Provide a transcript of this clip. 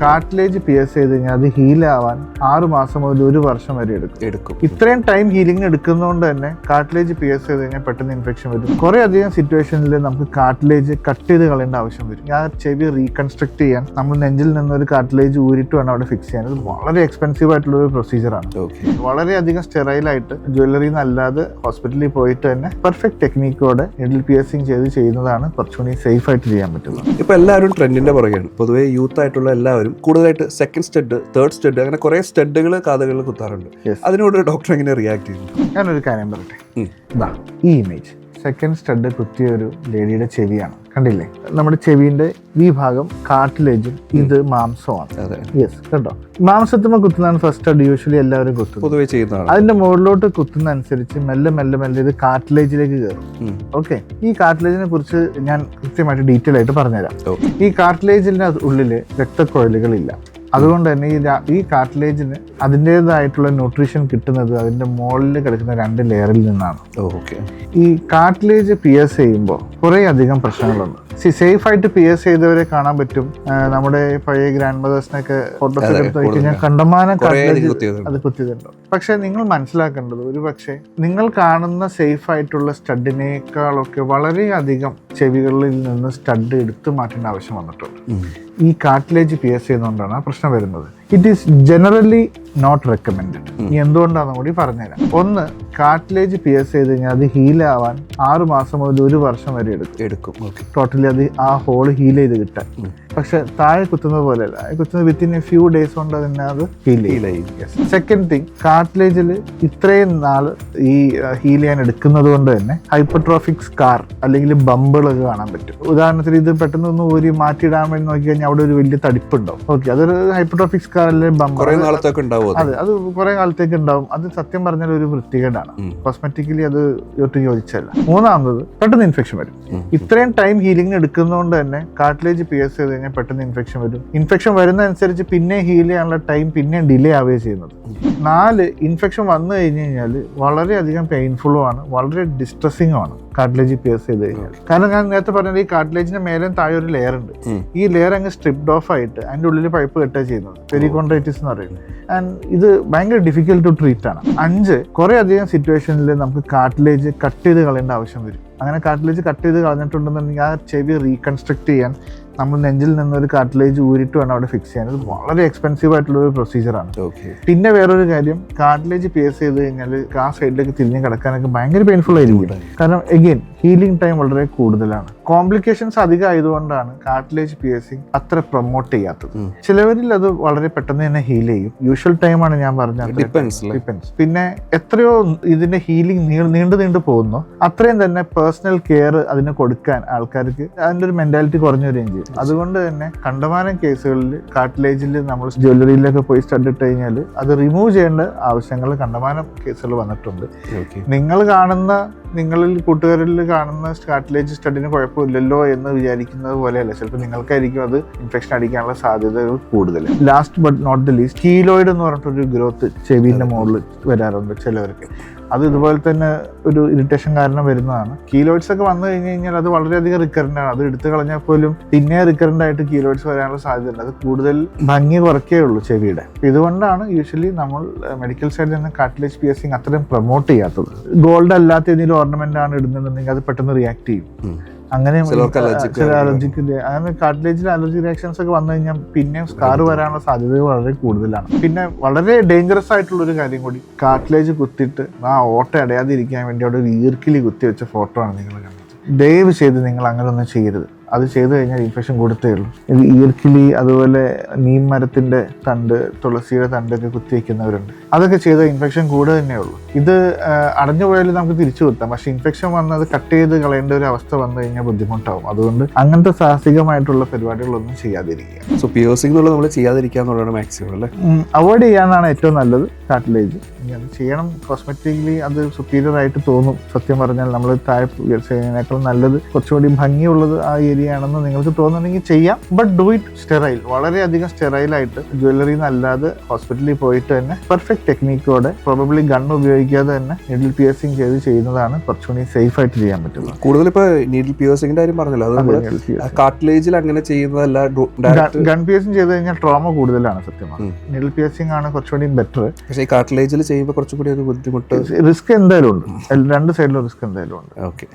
Cartilage P S ചെയ്ത് കഴിഞ്ഞാൽ അത് ഹീലാവാൻ ആവാൻ ആറ് മാസം മുതൽ ഒരു വർഷം വരെ എടുക്കും. എടുക്കും. ഇത്രയും ടൈം ഹീലിംഗ് എടുക്കുന്നതുകൊണ്ട് തന്നെ കാർട്ടിലേജ് പി എസ് ചെയ്ത് കഴിഞ്ഞാൽ പെട്ടെന്ന് ഇൻഫെക്ഷൻ വരും. കുറേ അധികം സിറ്റുവേഷനിൽ നമുക്ക് കാർട്ടിലേജ് കട്ട് ചെയ്ത് കളയേണ്ട ആവശ്യം വരും. ആ ചെവി റീകൺസ്ട്രക്ട് ചെയ്യാൻ നമ്മൾ നെഞ്ചിൽ നിന്നൊരു ഒരു കാർട്ടിലേജ് ഊരിട്ട് വേണം അവിടെ ഫിക്സ് ചെയ്യാൻ. ഇത് വളരെ എക്സ്പെൻസീവ് ആയിട്ടുള്ള ഒരു പ്രൊസീജിയറാണ് വളരെ വളരെയധികം സ്റ്റെറൈലായിട്ട് ജ്വല്ലറി അല്ലാതെ ഹോസ്പിറ്റലിൽ പോയിട്ട് തന്നെ പെർഫെക്റ്റ് ടെക്നീക്കോടെ നെഡിൽ പിയേഴ്സിങ് ചെയ്ത് ചെയ്യുന്നതാണ് കുറച്ചുകൂടി സേഫ് ആയിട്ട് ചെയ്യാൻ പറ്റുന്നത്. ഇപ്പൊ എല്ലാവരും ട്രെൻഡിന്റെ പുറകെയാണ്. പൊതുവേ യൂത്ത് ആയിട്ടുള്ള എല്ലാവരും കൂടുതലായിട്ട് സെക്കൻഡ് സ്റ്റെഡ് തേർഡ് സ്റ്റെഡ് അങ്ങനെ കുറെ സ്റ്റെഡുകൾ കാതുകളിൽ കുത്താറുണ്ട്. അതിനോട് ഡോക്ടർ എങ്ങനെ റിയാക്ട് ചെയ്യുന്നു? ഞാനൊരു കാര്യം പറയട്ടെ. ഈ ഇമേജ് സെക്കൻഡ് സ്റ്റഡ് കുത്തിയ ഒരു ലേഡിയുടെ ചെവിയാണ്. കണ്ടില്ലേ? നമ്മുടെ ചെവിന്റെ ഈ ഭാഗം കാട്ടിലേജും ഇത് മാംസമാണ് യെസ് കേട്ടോ മാംസത്തുമ്പോൾ കുത്തുന്നതാണ് ഫസ്റ്റ് അഡ് യൂഷ്വലി എല്ലാവരും കുത്തുന്നത്. പൊതുവേ ചെയ്യുന്നതാണ്. അതിന്റെ മുകളിലോട്ട് കുത്തുന്ന അനുസരിച്ച് മെല്ലെ മെല്ലെ മെല്ലെ ഇത് കാട്ടിലേജിലേക്ക് കയറും. ഓക്കെ ഈ കാട്ടിലേജിനെ കുറിച്ച് ഞാൻ കൃത്യമായിട്ട് ഡീറ്റെയിൽ ആയിട്ട് പറഞ്ഞുതരാം. ഈ കാട്ടിലേജിന്റെ ഉള്ളിൽ രക്തക്കൊഴലുകളില്ല. അതുകൊണ്ട് തന്നെ ഈ ഈ കാർട്ടിലേജിന് അതിന്റെതായിട്ടുള്ള ന്യൂട്രീഷൻ കിട്ടുന്നത് അതിന്റെ മുകളിൽ കിടക്കുന്ന രണ്ട് ലെയറിൽ നിന്നാണ്. ഓക്കെ ഈ കാർട്ടിലേജ് പി എസ് ചെയ്യുമ്പോൾ കുറേ അധികം പ്രശ്നങ്ങളുണ്ട്. സേഫ് ആയിട്ട് പി എസ് ചെയ്തവരെ കാണാൻ പറ്റും. നമ്മുടെ പഴയ ഗ്രാൻഡ് മദേഴ്സിനൊക്കെ ഫോട്ടോസ് എടുത്ത് കഴിഞ്ഞാൽ. കണ്ടമാനം. അത് കുത്തിയതുണ്ട്. പക്ഷെ നിങ്ങൾ മനസ്സിലാക്കേണ്ടത് ഒരു പക്ഷേ നിങ്ങൾ കാണുന്ന സേഫ് ആയിട്ടുള്ള സ്റ്റഡിനേക്കാളൊക്കെ വളരെയധികം ചെവികളിൽ നിന്ന് സ്റ്റഡ് എടുത്തു മാറ്റേണ്ട ആവശ്യം വന്നിട്ടുണ്ട്. ഈ കാട്ടിലേജ് പി എസ് ചെയ്യുന്നതുകൊണ്ടാണ് ആ പ്രശ്നം വരുന്നത്. It is generally not recommend ഇനി എന്തുകൊണ്ടാണെന്ന് കൂടി പറഞ്ഞുതരാം. ഒന്ന് കാർട്ടിലേജ് പി എസ് ചെയ്ത് കഴിഞ്ഞാൽ അത് ഹീലാവാൻ ആറ് മാസം മുതൽ ഒരു വർഷം വരെ എടുക്കും. എടുക്കും. ടോട്ടലി അത് ആ ഹോൾ ഹീൽ ചെയ്ത് കിട്ടാൻ. പക്ഷെ താഴെ കുത്തുന്നത് പോലെയല്ല. അല്ല കുത്തുന്നത് വിത്തിൻ എ ഫ്യൂ ഡേയ്സ് കൊണ്ട് തന്നെ അത് ഹീൽ ഹീൽ ചെയ്യും. സെക്കൻഡ് തിങ് കാർട്ടിലേജിൽ ഇത്രയും നാൾ ഈ ഹീൽ ചെയ്യാൻ എടുക്കുന്നത് കൊണ്ട് തന്നെ ഹൈപ്പർട്രോഫിക് സ്കാർ അല്ലെങ്കിൽ ബമ്പുകളൊക്കെ കാണാൻ പറ്റും. ഉദാഹരണത്തിന് ഇത് പെട്ടെന്ന് ഒന്ന് ഊരി മാറ്റിയിടാൻ വേണ്ടി നോക്കി കഴിഞ്ഞാൽ അവിടെ ഒരു വലിയ തടിപ്പുണ്ടാവും. ഓക്കെ അതൊരു ഹൈപ്പർട്രോഫിക് സ്കാർ അല്ലെങ്കിൽ ബമ്പ് കുറെ നാളത്തേക്ക് ഉണ്ടാവും അത്. അതെ അത് കുറെ കാലത്തേക്ക് ഉണ്ടാവും. അത് സത്യം പറഞ്ഞാൽ ഒരു വൃത്തികേടാണ്. ഉം. കോസ്മെറ്റിക്കലി അത് ഒട്ടും യോജിച്ചല്ല മൂന്നാമത് പെട്ടെന്ന് ഇൻഫെക്ഷൻ വരും. ഇത്രയും ടൈം ഹീലിംഗ് എടുക്കുന്നതുകൊണ്ട് തന്നെ കാർട്ടിലേജ് പി എസ് ചെയ്ത് കഴിഞ്ഞാൽ പെട്ടെന്ന് ഇൻഫെക്ഷൻ വരും. ഇൻഫെക്ഷൻ വരുന്ന അനുസരിച്ച് പിന്നെ ഹീൽ ചെയ്യാനുള്ള ടൈം പിന്നെ ഡിലേ ആവുകയും ചെയ്യുന്നത്. നാല് ഇൻഫെക്ഷൻ വന്നു കഴിഞ്ഞ് കഴിഞ്ഞാൽ വളരെയധികം പെയിൻഫുള്ളും ആണ് വളരെ ഡിസ്ട്രസിങ്ങും ആണ്. കാർട്ടിലേജ് പിയേഴ്സ് ചെയ്ത് കഴിഞ്ഞാൽ. കാരണം ഞാൻ നേരത്തെ പറഞ്ഞത് ഈ കാർട്ടിലേജിന്റെ മേലെ താഴെ ഒരു ലെയർ ഉണ്ട്. ഈ ലെയർ അങ്ങ് സ്ട്രിപ്ഡ് ഓഫ് ആയിട്ട് അതിന്റെ ഉള്ളിൽ പൈപ്പ് കെട്ടുക ചെയ്യുന്നത്. പെരികോൺട്രൈറ്റിസ് എന്ന് പറയുന്നത്. ആൻഡ് ഇത് ഭയങ്കര ഡിഫിക്കൽട്ട് ടു ട്രീറ്റ് ആണ്. അഞ്ച് കുറെ അധികം സിറ്റുവേഷനിൽ നമുക്ക് കാർട്ടിലേജ് കട്ട് ചെയ്ത് കളയേണ്ട ആവശ്യം വരും. അങ്ങനെ കാർട്ടിലേജ് കട്ട് ചെയ്ത് കളഞ്ഞിട്ടുണ്ടെന്നുണ്ടെങ്കിൽ ആ ചെവി റീകൺസ്ട്രക്ട് ചെയ്യാൻ നമ്മൾ നെഞ്ചിൽ നിന്ന് ഒരു കാർട്ടിലേജ് ഊരിട്ട് വേണം അവിടെ ഫിക്സ് ചെയ്യാൻ. ഇത് വളരെ എക്സ്പെൻസീവ് ആയിട്ടുള്ള ഒരു പ്രൊസീജിയറാണ് ഓക്കെ പിന്നെ വേറൊരു കാര്യം കാർട്ടിലേജ് പേസ് ചെയ്ത് കഴിഞ്ഞാൽ ആ സൈഡിലേക്ക് തിരിഞ്ഞ് കിടക്കാനൊക്കെ ഭയങ്കര പെയിൻഫുൾ ആയിരിക്കും. കാരണം mungkin. ഹീലിംഗ് ടൈം വളരെ കൂടുതലാണ്. കോംപ്ലിക്കേഷൻസ് അധികം ആയതുകൊണ്ടാണ് കാർട്ടിലേജ് പിയേഴ്സിംഗ് അത്ര പ്രൊമോട്ട് ചെയ്യാത്തത്. ചിലവരിൽ അത് വളരെ പെട്ടെന്ന് തന്നെ ഹീൽ ചെയ്യും. യൂഷ്വൽ ആണ് ഞാൻ പറഞ്ഞത് ഡിപ്പെൻസ് പിന്നെ എത്രയോ ഇതിന്റെ ഹീലിംഗ് നീണ്ടു നീണ്ടു പോകുന്നു. അത്രയും തന്നെ പേഴ്സണൽ കെയർ അതിന് കൊടുക്കാൻ ആൾക്കാർക്ക് അതിന്റെ ഒരു മെന്റാലിറ്റി കുറഞ്ഞു വരികയും ചെയ്യും. അതുകൊണ്ട് തന്നെ കണ്ടമാനം കേസുകളിൽ കാർട്ടിലേജിൽ നമ്മൾ ജ്വല്ലറിയിലൊക്കെ പോയി സ്റ്റഡ് ഇട്ട് കഴിഞ്ഞാൽ അത് റിമൂവ് ചെയ്യേണ്ട ആവശ്യങ്ങൾ കണ്ടമാനം കേസുകൾ വന്നിട്ടുണ്ട്. നിങ്ങൾ കാണുന്ന നിങ്ങളിൽ കൂട്ടുകാരിൽ കാണുന്ന കാർട്ടിലേജ് സ്റ്റഡിന് കുഴപ്പമില്ലല്ലോ എന്ന് വിചാരിക്കുന്നത് പോലെയല്ല. ചിലപ്പോൾ നിങ്ങൾക്കായിരിക്കും അത് ഇൻഫെക്ഷൻ അടിക്കാനുള്ള സാധ്യതകൾ കൂടുതൽ. Last but not the least keloid എന്ന് പറഞ്ഞിട്ടൊരു ഗ്രോത്ത് ചെവിന്റെ മുകളിൽ വരാറുണ്ട് ചിലവർക്ക്. അത് ഇതുപോലെ തന്നെ ഒരു ഇറിറ്റേഷൻ കാരണം വരുന്നതാണ്. കീലോയിഡ്സ് ഒക്കെ വന്നു കഴിഞ്ഞ് കഴിഞ്ഞാൽ അത് വളരെയധികം റിക്കറന്റ് ആണ്. അത് എടുത്തു കളഞ്ഞാൽ പോലും പിന്നെ റിക്കറന്റ് ആയിട്ട് കീലോയിഡ്സ് വരാനുള്ള സാധ്യത ഉണ്ട് അത് കൂടുതൽ ഭംഗി കുറക്കേ ഉള്ളൂ ചെവിയുടെ. ഇതുകൊണ്ടാണ് യൂഷ്വലി നമ്മൾ മെഡിക്കൽ സൈഡിൽ നിന്ന് കാർട്ടിലേജ് പിയർസിങ് അത്രയും പ്രൊമോട്ട് ചെയ്യാത്തത്. ഗോൾഡ് അല്ലാത്ത ഏതെങ്കിലും ഓർണമെന്റ് ആണ് ഇടുന്നതെന്നുണ്ടെങ്കിൽ അത് പെട്ടെന്ന് റിയാക്ട് ചെയ്യും. അങ്ങനെ ചില അങ്ങനെ കാർട്ടിലേജിൽ അലർജി റിയാക്ഷൻസ് ഒക്കെ വന്നു കഴിഞ്ഞാൽ പിന്നെ സ്കാർ വരാനുള്ള സാധ്യത വളരെ കൂടുതലാണ്. പിന്നെ വളരെ ഡേഞ്ചറസ് ആയിട്ടുള്ള ഒരു കാര്യം കൂടി കാർട്ടിലേജ് കുത്തിയിട്ട് ആ ഓട്ട അടയാതിരിക്കാൻ വേണ്ടി അവിടെ ഒരു ഈർക്കിലി കുത്തി വെച്ച ഫോട്ടോ ആണ് നിങ്ങൾ കണ്ടത്. ദയവ് ചെയ്ത് നിങ്ങൾ അങ്ങനെ ഒന്നും ചെയ്യരുത്. അത് ചെയ്തു കഴിഞ്ഞാൽ ഇൻഫെക്ഷൻ കൊടുത്തേ ഉള്ളൂ. ഇത് ഈർക്കിലി അതുപോലെ നീം മരത്തിന്റെ തണ്ട് തുളസിയുടെ തണ്ടൊക്കെ കുത്തിവെക്കുന്നവരുണ്ട് അതൊക്കെ ചെയ്ത ഇൻഫെക്ഷൻ കൂടുക തന്നെ ഉള്ളൂ. ഇത് അടഞ്ഞു പോയാലും നമുക്ക് തിരിച്ചു കുത്താം പക്ഷേ ഇൻഫെക്ഷൻ വന്നത് കട്ട് ചെയ്ത് കളയേണ്ട ഒരു അവസ്ഥ വന്നു കഴിഞ്ഞാൽ ബുദ്ധിമുട്ടാവും. അതുകൊണ്ട് അങ്ങനത്തെ സാഹസികമായിട്ടുള്ള പരിപാടികളൊന്നും ചെയ്യാതിരിക്കുക. സോ പിയേഴ്സിംഗ് എന്നുള്ളത് നമ്മൾ ചെയ്യാതിരിക്കുക എന്നുള്ളതാണ് മാക്സിമം അല്ലേ? അവോയ്ഡ് ചെയ്യാനാണ് ഏറ്റവും നല്ലത് കാട്ടിലേജ് അത് ചെയ്യണം. കോസ്മെറ്റിക്കലി അത് സുപ്പീരിയർ ആയിട്ട് തോന്നും. സത്യം പറഞ്ഞാൽ നമ്മൾ താഴെ ചെയ്യുന്നതിനേക്കാൾ നല്ലത് കുറച്ചുകൂടി ഭംഗിയുള്ളത് ആ ഏരിയ ഏരിയ ആണെന്ന് നിങ്ങൾക്ക് തോന്നുന്നുണ്ടെങ്കിൽ ചെയ്യാം. ബട്ട് ഡു ഇറ്റ് സ്റ്റെറൈൽ വളരെയധികം സ്റ്റെറൈലായിട്ട് ജ്വല്ലറി അല്ലാതെ ഹോസ്പിറ്റലിൽ പോയിട്ട് തന്നെ പെർഫെക്റ്റ് ടെക്നിക്കോടെ പ്രോബബ്ലി ഗൺ ഉപയോഗിക്കാതെ തന്നെ നീഡിൽ പിയേഴ്സിംഗ് ചെയ്ത് ചെയ്യുന്നതാണ് കുറച്ചുകൂടി സേഫ് ആയിട്ട് ചെയ്യാൻ പറ്റുന്നത്. കൂടുതൽ ഇപ്പൊ നീഡിൽ പിയേഴ്സിംഗിന്റെ കാര്യം പറഞ്ഞല്ലോ. അത് കാർട്ടിലേജിൽ അങ്ങനെ ചെയ്യുന്നതല്ല ഗൺ പിയേഴ്സിംഗ് ചെയ്ത് കഴിഞ്ഞാൽ ട്രോമ കൂടുതലാണ് സത്യമാണ് നീഡിൽ പിയേഴ്സിംഗ് ആണ് കുറച്ചുകൂടി ബെറ്റർ പക്ഷേ കാർട്ടിലേജിൽ ചെയ്യുമ്പോൾ കുറച്ചുകൂടി ഒരു ബുദ്ധിമുട്ട് റിസ്ക് എന്തായാലും ഉണ്ട്. രണ്ട് സൈഡിലും റിസ്ക് എന്തായാലും ഉണ്ട്. ഓക്കെ